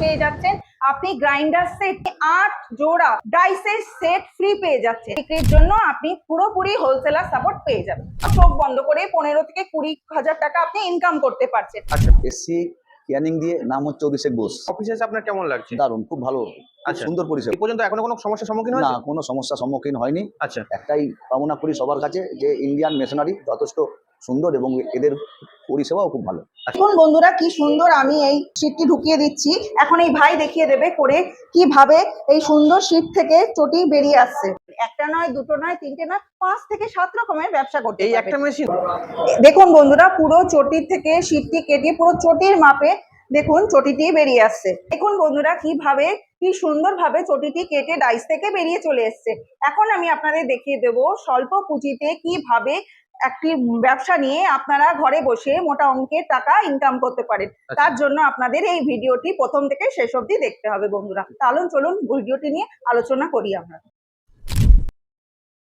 পেয়ে যাচ্ছেন। আপনি গ্রাইন্ডার সেট আট জোড়া ডাইসের সেট ফ্রি পেয়ে যাচ্ছেন। বিক্রির জন্য আপনি পুরোপুরি হোলসেলার সাপোর্ট পেয়ে যাবেন। চোখ বন্ধ করে পনেরো থেকে কুড়ি হাজার টাকা আপনি ইনকাম করতে পারছেন। আচ্ছা এসসি ক্যানিং দিয়ে নাম হচ্ছে অভিষেক বোস। অফিসে আপনার কেমন লাগছে? দারুণ খুব ভালো আচ্ছা। সুন্দর পরিষেবা। এই পর্যন্ত এখনও কোনো সমস্যার সম্মুখীন না কোনো সমস্যার সম্মুখীন হয়নি। আচ্ছা। একটাই কামনা করি সবার কাছে যে ইন্ডিয়ান মেশনারি যথেষ্ট সুন্দর এবং এদের পরিষেবাও খুব ভালো। দেখুন বন্ধুরা কি সুন্দর আমি এই শীটটি ঢুকিয়ে দিচ্ছি। এখন এই ভাই দেখিয়ে দেবে করে কীভাবে এই সুন্দর শীট থেকে চটি বেরিয়ে আসছে। একটা নয় দুটো নয় তিনটে নয় পাঁচ থেকে সাত রকমের ব্যবসা করতে এই একটা মেশিন দেখুন বন্ধুরা পুরো চটির থেকে শীতটি কেটে পুরো চটির মাপে দেখুন চটিটি বেরিয়ে আসছে। দেখুন বন্ধুরা কীভাবে কি সুন্দরভাবে চটিটি কেটে ডাইস থেকে বেরিয়ে চলে এসছে। এখন আমি আপনাদের দেখিয়ে দেব স্বল্প পুঁজিতে কীভাবে একটি ব্যবসা নিয়ে আপনারা ঘরে বসে মোটা অঙ্কের টাকা ইনকাম করতে পারেন। তার জন্য আপনাদের এই ভিডিওটি প্রথম থেকে শেষ অব্দি দেখতে হবে বন্ধুরা। তাহলে চলুন ভিডিওটি নিয়ে আলোচনা করি আমরা।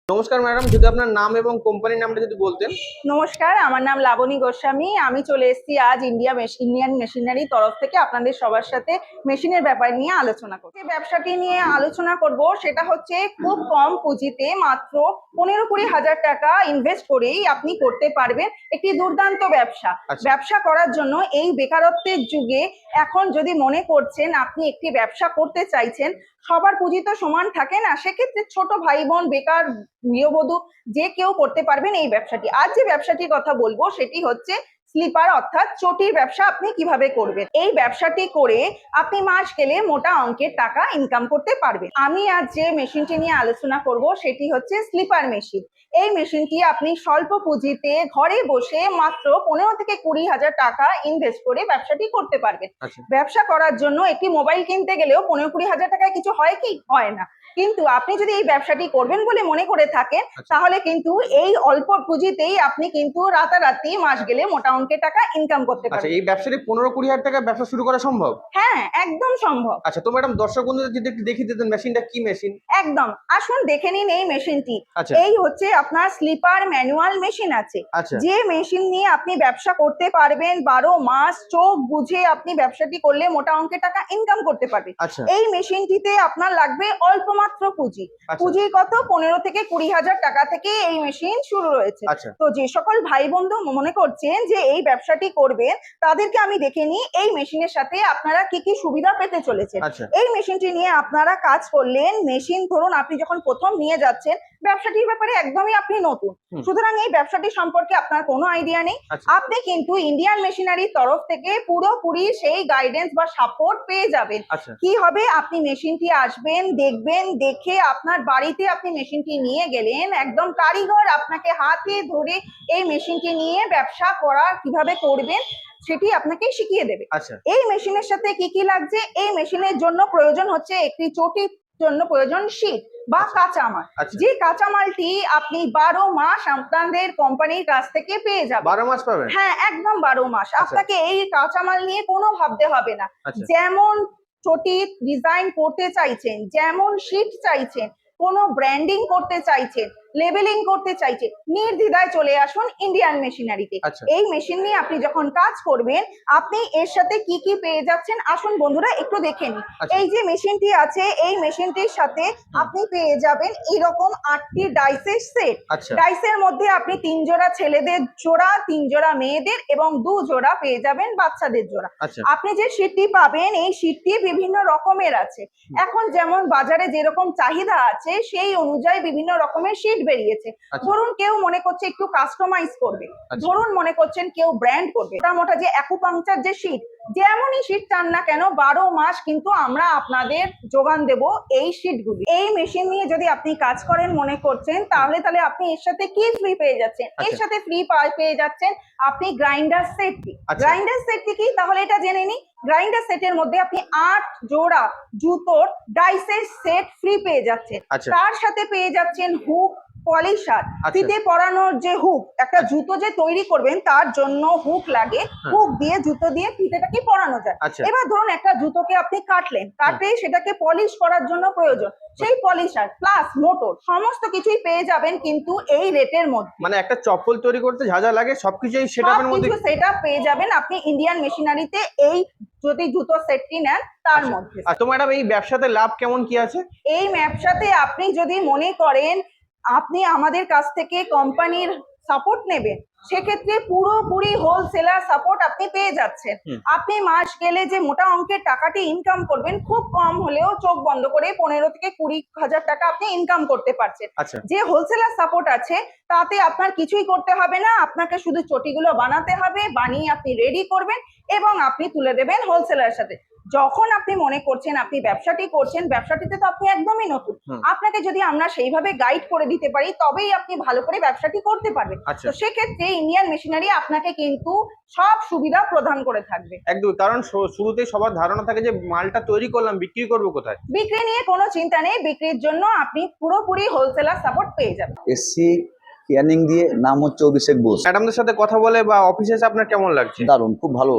নমস্কার ম্যাডাম যদি আপনার নাম এবং কোম্পানির নামটা যদি বলতেন। নমস্কার আমার নাম লাবণী গোস্বামী। আমি চলে এসেছি আজ ইন্ডিয়া ইন্ডিয়ান মেশিনারি তরফ থেকে আপনাদের সবার সাথে মেশিনের ব্যাপার নিয়ে আলোচনা করব। যে ব্যবসাটি নিয়ে আলোচনা করব সেটা হচ্ছে খুব কম পুঁজিতে মাত্র পনেরো কুড়ি হাজার টাকা ইনভেস্ট করেই আপনি করতে পারবেন একটি দুর্দান্ত ব্যবসা। আচ্ছা। ব্যবসা করার জন্য এই বেকারত্বের যুগে এখন যদি মনে করছেন আপনি একটি ব্যবসা করতে চাইছেন সবার পুঁজি তো সমান থাকে না সেক্ষেত্রে ছোট ভাই বোন বেকার গৃহবধূ যে কেউ করতে পারবেন এই ব্যবসাটি। আজ যে ব্যবসাটির কথা বলব সেটি হচ্ছে স্লিপার, অর্থাৎ চটির ব্যবসা আপনি কীভাবে করবেন। এই ব্যবসাটি করে আপনি মাস গেলে মোটা অঙ্কের টাকা ইনকাম করতে পারবেন। আমি আজ যে মেশিনটি নিয়ে আলোচনা করব সেটি হচ্ছে স্লিপার মেশিন এই মেশিনটি আপনি স্বল্প পুঁজিতে ঘরে বসে মাত্র পনেরো থেকে কুড়ি হাজার টাকা ইনভেস্ট করে ব্যবসাটি করতে পারবেন। আচ্ছা। ব্যবসা করার জন্য একটি মোবাইল কিনতে গেলেও পনেরো কুড়ি হাজার টাকায় কিছু হয় কি? হয় না। কিন্তু আপনি যদি এই ব্যবসাটি করবেন বলে মনে করে থাকেন আচ্ছা। তাহলে কিন্তু এই অল্প পুঁজিতেই আপনি কিন্তু রাতারাতি মাস গেলে মোটা অঙ্কের টাকা ইনকাম করতে আচ্ছা পারবেন। এই ব্যবসাটি পনেরো কুড়ি হাজার টাকা ব্যবসা শুরু করা সম্ভব? হ্যাঁ একদম সম্ভব। আচ্ছা তো ম্যাডাম দর্শক বন্ধুদের যদি একটু দেখিয়ে দিতেন মেশিনটা কি মেশিন একদম। আসুন দেখে নিন এই মেশিনটি এই হচ্ছে আপনার স্লিপার ম্যানুয়াল মেশিন আছে। আচ্ছা। যে মেশিন নিয়ে আপনি ব্যবসা করতে পারবেন বারো মাস চোখ বুঝে আপনি ব্যবসাটি করলে মোটা অঙ্কের টাকা ইনকাম করতে পারবেন আচ্ছা। এই মেশিনটিতে আপনার লাগবে অল্প মাত্র পুঁজি। আচ্ছা। পুঁজি কত? পনেরো থেকে কুড়ি হাজার টাকা থেকে এই মেশিন শুরু রয়েছে। তো যে সকল ভাই বন্ধু মনে করছেন যে এই ব্যবসাটি করবেন তাদেরকে আমি দেখে নিই এই মেশিনের সাথে আপনারা কি কি সুবিধা পেতে চলেছেন। এই মেশিনটি নিয়ে আপনারা কাজ করলেন। মেশিন ধরুন আপনি যখন প্রথম নিয়ে যাচ্ছেন ব্যবসাটির ব্যাপারে একদমই আপনি নতুন। সুতরাং এই ব্যবসাটি সম্পর্কে আপনার কোনো আইডিয়া নেই। আচ্ছা। আপনি কিন্তু ইন্ডিয়ান মেশিনারির তরফ থেকে পুরোপুরি সেই গাইডেন্স বা সাপোর্ট পেয়ে যাবেন। আচ্ছা। কি হবে? আপনি মেশিনটি আসবেন দেখবেন দেখে আপনার বাড়িতে আপনি মেশিনটি নিয়ে গেলেন একদম কারিগর আপনাকে হাতে ধরে এই মেশিনটি নিয়ে ব্যবসা করা কীভাবে করবেন সেটি আপনাকে শিখিয়ে দেবে। আচ্ছা। এই মেশিনের সাথে কি কি লাগছে? এই মেশিনের জন্য প্রয়োজন হচ্ছে একটি চটির জন্য প্রয়োজন শীত বা কাঁচামাল। আচ্ছা। যে কাঁচামালটি আপনি বারো মাস আপনাদের কোম্পানির কাছ থেকে পেয়ে যাবেন। বারো মাস পাবেন? হ্যাঁ একদম বারো মাস। আপনাকে এই কাঁচামাল নিয়ে কোনো ভাবতে হবে না। আচ্ছা। যেমন চটির ডিজাইন করতে চাইছেন যেমন শীত চাইছেন কোনো ব্র্যান্ডিং করতে চাইছেন লেবেলিং করতে চাইছে নির্দ্বিধায় চলে আসুন ইন্ডিয়ান মেশিনারিতে আচ্ছা। এই মেশিন নিয়ে আপনি যখন কাজ করবেন আপনি এর সাথে কি কি পেয়ে যাচ্ছেন আসুন বন্ধুরা একটু দেখে নিন। আচ্ছা। এই যে মেশিনটি আছে এই মেশিনটির সাথে আপনি পেয়ে যাবেন এরকম আটটি ডাইসের সেট ডাইসের মধ্যে আপনি তিন জোড়া ছেলেদের জোড়া তিন জোড়া মেয়েদের এবং দু জোড়া পেয়ে যাবেন বাচ্চাদের জোড়া। আচ্ছা। আপনি যে শীটটি পাবেন এই শীটটি বিভিন্ন রকমের আছে। এখন যেমন বাজারে যেরকম চাহিদা আছে সেই অনুযায়ী বিভিন্ন রকমের শীট বেরিয়েছে। আচ্ছা। ধরুন কেউ মনে করছে একটু কাস্টমাইজ করবে। আচ্ছা। ধরুন মনে করছেন কেউ ব্র্যান্ড করবে। মোটা যে অ্যাকুপাংচার যে শীট যেমনই শীট চান না কেন বারো মাস কিন্তু আমরা আপনাদের যোগান দেব এই শীটগুলি এই মেশিন নিয়ে যদি আপনি কাজ করেন মনে করছেন তাহলে তাহলে আপনি এর সাথে কি ফ্রি পেয়ে যাচ্ছেন? এর আচ্ছা। সাথে ফ্রি পেয়ে যাচ্ছেন আপনি গ্রাইন্ডার সেটটি। গ্রাইন্ডার সেটটি কি? তাহলে এটা জেনে নিই। গ্রাইন্ডার সেটের মধ্যে আপনি আট জোড়া জুতোর ডাইসের সেট ফ্রি পেয়ে যাচ্ছেন। তার সাথে পেয়ে যাচ্ছেন হুক পলিশার আচ্ছা। ফিতে পরানোর যে হুক একটা জুতো যে তৈরি করবেন তার জন্য হুক লাগে। হ্যাঁ। হুক দিয়ে জুতো দিয়ে ফিতেটাকে পরানো যায়? আচ্ছা। এবার ধরুন একটা জুতোকে আপনি কাটলেন কাটে সেটাকে পলিশ করার জন্য প্রয়োজন। সেই পলিশার প্লাস মোটর সমস্ত কিছুই পেয়ে যাবেন কিন্তু এই রেটের মধ্যে। মানে একটা চপ্পল তৈরি করতে যা যা লাগে সবকিছুই সেটার মধ্যে সেটা পেয়ে যাবেন আপনি ইন্ডিয়ান মেশিনারিতে এই যদি জুতো সেটটি নেন তার আচ্ছা। মধ্যে। তো ম্যাডাম এই ব্যবসাতে লাভ কেমন কি আছে? এই ব্যবসাতে আপনি যদি মনে করেন আপনি আমাদের কাছ থেকে কোম্পানির সাপোর্ট নেবেন। সেক্ষেত্রে পুরোপুরি হোলসেলার সাপোর্ট আপনি পেয়ে যাচ্ছেন। আপনি মাস গেলে যে মোটা অঙ্কের টাকাটি ইনকাম করবেন খুব কম হলেও চোখ বন্ধ করে পনেরো থেকে কুড়ি হাজার টাকা আপনি ইনকাম করতে পারছেন। আচ্ছা। যে হোলসেলার সাপোর্ট আছে তাতে আপনার কিছুই করতে হবে না। আপনাকে শুধু চটিগুলো বানাতে হবে বানিয়ে আপনি রেডি করবেন এবং আপনি তুলে দেবেন হোলসেলারের সাথে। যখন আপনি মনে করছেন আপনি ব্যবসাটি করছেন ব্যবসাটিতে তো আপনি একদমই নতুন। আপনাকে যদি আমরা সেইভাবে গাইড করে দিতে পারি তবেই আপনি ভালো করে ব্যবসাটি করতে পারবেন। আচ্ছা। তো সেক্ষেত্রে ইন্ডিয়ান মেশিনারি আপনাকে কিন্তু সব সুবিধা প্রদান করে থাকবে। একদম কারণ শুরুতে সবার ধারণা থাকে যে মালটা তৈরি করলাম বিক্রি করব কোথায়? বিক্রি নিয়ে কোনো চিন্তা নেই বিক্রির জন্য আপনি পুরোপুরি হোলসেলার সাপোর্ট পেয়ে যাবেন। এসছি ক্যানিং দিয়ে নাম হচ্ছে অভিষেক বোস। ম্যাডামদের সাথে কথা বলে বা অফিসে আপনার কেমন লাগছে? দারুণ খুব ভালো।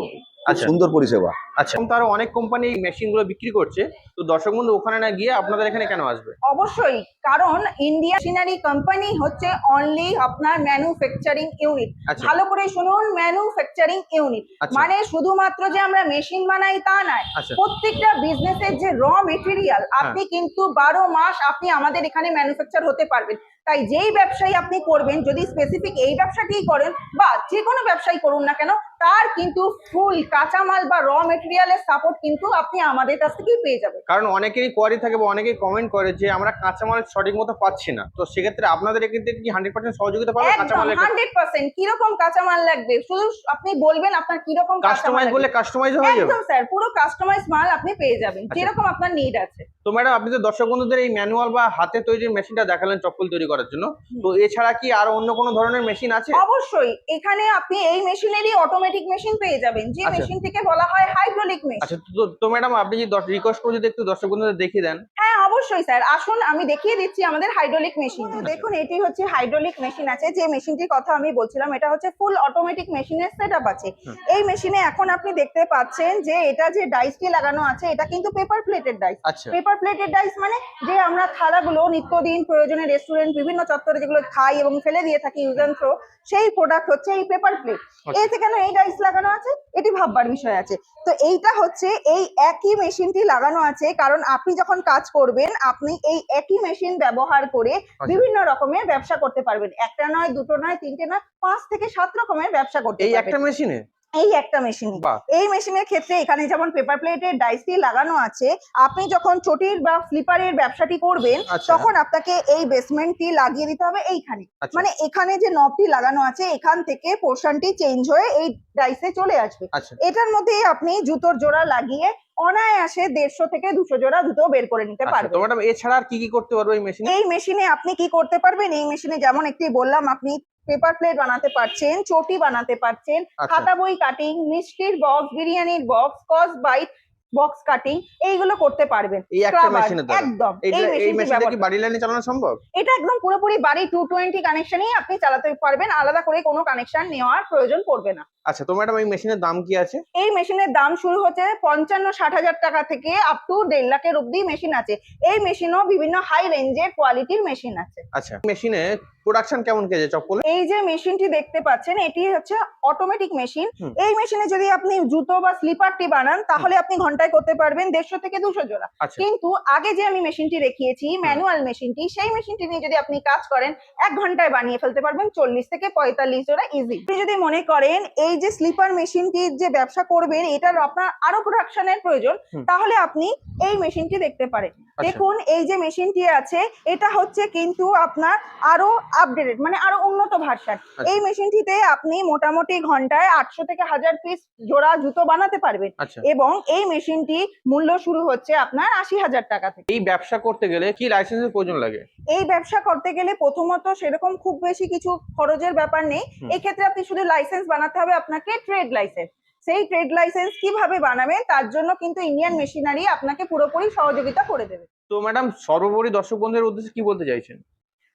সুন্দর পরিষেবা। আচ্ছা। এখন তো আরও অনেক কোম্পানি এই মেশিনগুলো বিক্রি করছে। তো দর্শক বন্ধু ওখানে না গিয়ে আপনাদের এখানে কেন আসবে? অবশ্যই কারণ ইন্ডিয়া মেশিনারি কোম্পানি হচ্ছে অনলি আপনার ম্যানুফ্যাকচারিং ইউনিট আচ্ছা। ভালো করে শুনুন ম্যানুফ্যাকচারিং ইউনিট আচ্ছা। মানে শুধুমাত্র যে আমরা মেশিন বানাই তা নয় আচ্ছা। প্রত্যেকটা বিজনেসের যে র মেটেরিয়াল আপনি কিন্তু বারো মাস আপনি আমাদের এখানে ম্যানুফ্যাকচার হতে পারবেন। তাই যেই ব্যবসায়ী আপনি করবেন যদি স্পেসিফিক এই ব্যবসাটিই করেন বা যে কোনো ব্যবসায়ী করুন না কেন তার কিন্তু ফুল কাঁচামাল বা র মেটেরিয়ালের সাপোর্ট কিন্তু আপনি আমাদের কাছ থেকেই পেয়ে যাবেন। কারণ অনেকেরই কোয়ারি থাকে বা অনেকেই কমেন্ট করে যে আমরা কাঁচামাল সঠিক মতো পাচ্ছি না। তো সেক্ষেত্রে আপনাদের এখান থেকে কি হান্ড্রেড পার্সেন্ট সহযোগিতা পাবে একদম কাঁচামালের হান্ড্রেড পার্সেন্ট কীরকম কাঁচামাল লাগবে? শুধু আপনি বলবেন আপনার কীরকম কাস্টমাইজ বলে কাস্টমাইজ হয়ে যাবে। একদম স্যার পুরো কাস্টমাইজ মাল আপনি পেয়ে যাবেন আচ্ছা। যেরকম আপনার নিড আছে। তো ম্যাডাম আপনি তো দর্শক বন্ধুদের এই ম্যানুয়াল বা হাতে তৈরি মেশিনটা দেখালেন চপ্পল তৈরি করার জন্য। তো এছাড়া কি আর অন্য কোনো ধরনের মেশিন আছে? অবশ্যই। এখানে আপনি এই মেশিনেরই অটোমেটিক মেশিন পেয়ে যাবেন। যে আচ্ছা। মেশিনটিকে বলা হয় হাইড্রোলিক মেশিন আচ্ছা তো- তো ম্যাডাম আপনি যদি রিকোয়েস্ট করে যদি একটু দর্শক বন্ধুদের দেখিয়ে দেন। হ্যাঁ অবশ্যই স্যার আসুন আমি দেখিয়ে দিচ্ছি আমাদের হাইড্রোলিক মেশিন দেখুন এটি হচ্ছে হাইড্রোলিক মেশিন আছে। যে মেশিনটির কথা আমি বলছিলাম এটা হচ্ছে ফুল অটোমেটিক মেশিনের সেট আছে। এই মেশিনে এখন আপনি দেখতে পাচ্ছেন যে এটা যে ডাইসটি লাগানো আছে এটা কিন্তু paper plated dies paper plated dies মানে যে আমরা থালাগুলো নিত্যদিন প্রয়োজনে রেস্টুরেন্ট বিভিন্ন চত্বরে যেগুলো খাই এবং ফেলে দিয়ে থাকি ইউজ অ্যান্ড থ্রো সেই প্রোডাক্ট হচ্ছে এই পেপার প্লেট আচ্ছা। এতে কেন এই ডাইস লাগানো আছে? এটি ভাববার বিষয় আছে। তো এইটা হচ্ছে এই একই মেশিনটি লাগানো আছে কারণ আপনি যখন কাজ করবেন আপনি এই একই মেশিন ব্যবহার করে আচ্ছা। বিভিন্ন রকমের ব্যবসা করতে পারবেন। একটা নয় দুটো নয় তিনটে নয় পাঁচ থেকে সাত রকমের ব্যবসা করতে এই একটা মেশিনে এই একটা মেশিনে এই মেশিনের ক্ষেত্রে এখানে যেমন পেপার প্লেটের ডাইসটি লাগানো আছে আপনি যখন চটির বা স্লিপারের ব্যবসাটি করবেন আচ্ছা। তখন আপনাকে এই বেসমেন্টটি লাগিয়ে দিতে হবে এইখানে। আচ্ছা। মানে এখানে যে নবটি লাগানো আছে এখান থেকে পোর্শনটি চেঞ্জ হয়ে এই ডাইসে চলে আসবে। আচ্ছা। এটার মধ্যেই আপনি জুতোর জোড়া লাগিয়ে অনায়াসে দেড়শো থেকে দুশো জোড়া জুতো বের করে নিতে পারবেন। ম্যাডাম এছাড়া আর কি কি করতে পারব এই মেশিনে এই মেশিনে আপনি কি করতে পারবেন? এই মেশিনে যেমন একটি বললাম আপনি পেপার প্লেট বানাতে পারছেন চটি বানাতে পারছেন আচ্ছা। খাতা বই কাটিং মিষ্টির বক্স বিরিয়ানির বক্স কস বাইট বক্স কাটিং এইগুলো করতে পারবেন। এই একটা দ্বারা একদম এই এই মেশিনটি কি বাড়ি লাইনে চালানো সম্ভব? এটা একদম পুরোপুরি বাড়ি টু টোয়েন্টি কানেকশনই আপনি চালাতে পারবেন আলাদা করে কোনো কানেকশন নেওয়ার প্রয়োজন পড়বে না। আচ্ছা তো ম্যাডাম এই মেশিনের দাম কি আছে? এই মেশিনের দাম শুরু হচ্ছে পঞ্চান্ন ষাট হাজার টাকা থেকে আপ টু দেড় লাখের অব্দি মেশিন আছে। এই মেশিনও বিভিন্ন হাই রেঞ্জের কোয়ালিটির মেশিন আছে। আচ্ছা মেশিনে প্রোডাকশন কেমন কেজে? চপ্পল? এই যে মেশিনটি দেখতে পাচ্ছেন এটি হচ্ছে অটোমেটিক মেশিন এই মেশিনে যদি আপনি জুতো বা স্লিপারটি বানান তাহলে আপনি ঘন্টায় করতে পারবেন দেড়শো থেকে দুশো জোড়া। আচ্ছা। কিন্তু আগে যে আমি মেশিনটি দেখিয়েছি ম্যানুয়াল মেশিনটি সেই মেশিনটি নিয়ে যদি আপনি কাজ করেন এক ঘন্টায় বানিয়ে ফেলতে পারবেন চল্লিশ থেকে পঁয়তাল্লিশ জোড়া ইজি আপনি যদি মনে করেন এই যে স্লিপার মেশিনটির যে ব্যবসা করবেন এটার আপনার আরও প্রোডাকশনের প্রয়োজন তাহলে আপনি এই মেশিনটি দেখতে পারেন। আচ্ছা। দেখুন এই যে মেশিনটি আছে এটা হচ্ছে কিন্তু আপনার আরও আপডেটেড মানে আরও উন্নত ভার্সন আচ্ছা। এই মেশিনটিতে আপনি মোটামুটি ঘন্টায় আটশো থেকে হাজার পিস জোড়া জুতো বানাতে পারবেন। এবং এই মেশিনটি মূল্য শুরু হচ্ছে আপনার আশি হাজার টাকা থেকে। এই ব্যবসা করতে গেলে কি লাইসেন্সের প্রয়োজন লাগে? এই ব্যবসা করতে গেলে প্রথমত সেরকম খুব বেশি কিছু খরচের ব্যাপার নেই। এক্ষেত্রে আপনি শুধু লাইসেন্স বানাতে হবে আপনাকে ট্রেড লাইসেন্স সেই ট্রেড লাইসেন্স কীভাবে বানাবেন তার জন্য কিন্তু ইন্ডিয়ান মেশিনারি আপনাকে পুরোপুরি সহযোগিতা করে দেবে। তো ম্যাডাম সর্বোপরি দর্শক বন্ধুদের উদ্দেশ্যে কি বলতে চাইছেন?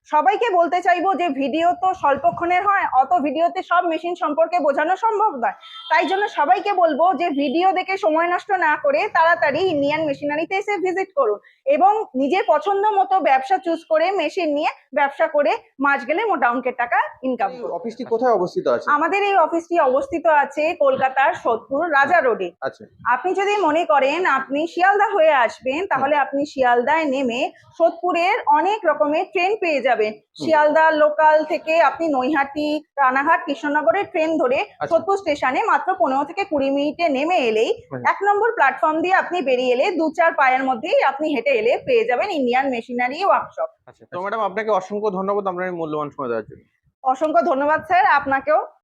সবাইকে বলতে চাইব যে ভিডিও তো স্বল্পক্ষণের হয় অত ভিডিওতে সব মেশিন সম্পর্কে বোঝানো সম্ভব নয়। তাই জন্য সবাইকে বলব যে ভিডিও দেখে সময় নষ্ট না করে তাড়াতাড়ি ইন্ডিয়ান মেশিনারিতে এসে ভিজিট করুন এবং নিজের পছন্দ মতো ব্যবসা চুজ করে মেশিন নিয়ে ব্যবসা করে মাস গেলে মোটা অঙ্কের টাকা ইনকাম করুন। অফিসটি কোথায় অবস্থিত আছে? আমাদের এই অফিসটি অবস্থিত আছে কলকাতার সোদপুর রাজা রোডে আচ্ছা। আপনি যদি মনে করেন আপনি শিয়ালদা হয়ে আসবেন তাহলে আপনি শিয়ালদায় নেমে সোদপুরের অনেক রকমের ট্রেন পেয়ে যাবেন। শিয়ালদা লোকাল থেকে আপনি নৈহাটি রানাঘাট কৃষ্ণনগরের ট্রেন ধরে সোদপুর স্টেশনে মাত্র পনেরো থেকে কুড়ি মিনিটে নেমে এলেই এক নম্বর প্ল্যাটফর্ম দিয়ে আপনি বেরিয়ে এলে দু চার পায়ের মধ্যেই আপনি হেঁটে এলে পেয়ে যাবেন ইন্ডিয়ান মেশিনারি ওয়ার্কশপ আচ্ছা তো ম্যাডাম আপনাকে অসংখ্য ধন্যবাদ আপনার মূল্যবান সময় দেওয়ার জন্য। অসংখ্য ধন্যবাদ স্যার আপনাকেও